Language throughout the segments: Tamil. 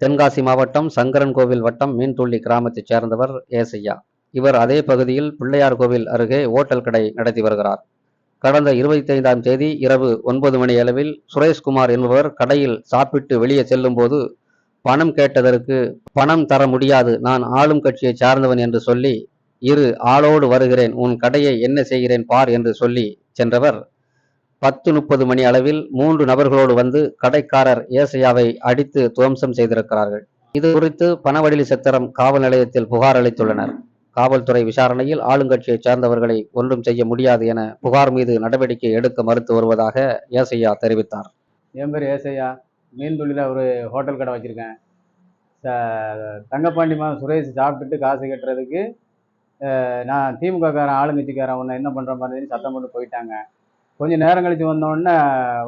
தென்காசி மாவட்டம் சங்கரன்கோவில் வட்டம் மீன்துள்ளி கிராமத்தைச் சேர்ந்தவர் ஏசையா இவர் அதே பகுதியில் பிள்ளையார் கோவில் அருகே ஓட்டல் கடை நடத்தி வருகிறார். கடந்த இருபத்தைந்தாம் தேதி இரவு ஒன்பது மணி அளவில் சுரேஷ்குமார் என்பவர் கடையில் சாப்பிட்டு வெளியே செல்லும்போது பணம் கேட்டதற்கு பணம் தர முடியாது. நான் ஆளும் கட்சியை சார்ந்தவன் என்று சொல்லி இரு ஆளோடு வருகிறேன். உன் கடையை என்ன செய்கிறேன் பார் என்று சொல்லி சென்றவர் பத்து முப்பது மணி அளவில் மூன்று நபர்களோடு வந்து கடைக்காரர் ஏசையாவை அடித்து துவம்சம் செய்திருக்கிறார்கள். இது குறித்து பணவடிலி சத்திரம் காவல் நிலையத்தில் புகார் அளித்துள்ளனர். காவல்துறை விசாரணையில் ஆளுங்கட்சியைச் சார்ந்தவர்களை ஒன்றும் செய்ய முடியாது என புகார் மீது நடவடிக்கை எடுக்க மறுத்து வருவதாக ஏசையா தெரிவித்தார். என் பேர் ஏசையா. மீன் தொழில ஒரு ஹோட்டல் கடை வச்சுருக்கேன். தங்கப்பாண்டி மாதம் சுரேஷ் சாப்பிட்டுட்டு காசு கட்டுறதுக்கு நான் நான் திமுககாரன் ஆளுங்கட்சிக்காரன் ஒன்று என்ன பண்ணுற மாதிரி சத்தம் போட்டு போயிட்டாங்க. கொஞ்சம் நேரம் கழித்து வந்தோடனே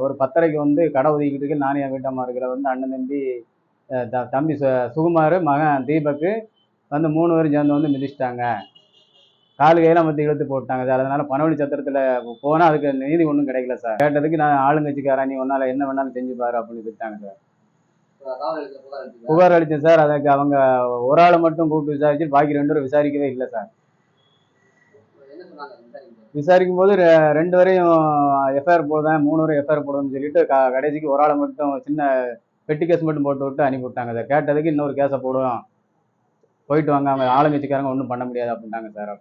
ஒரு பத்தரைக்கு வந்து கடை ஒதுக்கிட்டு இருக்கு. நானும் என் வீட்டம்மா இருக்கிற வந்து அண்ணன் தம்பி த தம்பி சு சுகுமார் மகன் தீபக்கு வந்து மூணு பேரும் சேர்ந்து வந்து மிதிச்சிட்டாங்க. கால் கையெல்லாம் மத்தி இழுத்து போட்டாங்க சார். அதனால பனவழி சத்திரத்தில் போனால் அதுக்கு நீதி ஒன்றும் கிடைக்கல சார். கேட்டதுக்கு நான் ஆளுங்கட்சிக்காரன் நீ உன்னால் என்ன வேணாலும் செஞ்சு பாரு அப்படின்னு சொல்லிட்டாங்க சார். புகார் அளித்தேன் சார். அதுக்கு அவங்க ஒரு ஆளை மட்டும் கூப்பிட்டு விசாரிச்சு பாக்கி ரெண்டு பேரும் விசாரிக்கவே இல்லை சார். விசாரிக்கும் போது ரெ- ரெண்டு வரையும் எஃப்ஐஆர் போடுறேன் மூணு வரையும் எஃப்ஐஆர் போடுறேன்னு சொல்லிட்டு கடைசிக்கு ஒரு ஆளை மட்டும் சின்ன பெட்டி கேஸ் மட்டும் போட்டு விட்டு அனுப்பி விட்டாங்க சார். கேட்டதுக்கு இன்னொரு கேஸை போடுவோம். போயிட்டு வாங்க அவங்க ஆளுங்கட்சிக்காரங்க ஒன்றும் பண்ண முடியாது அப்படின்ட்டாங்க சார்.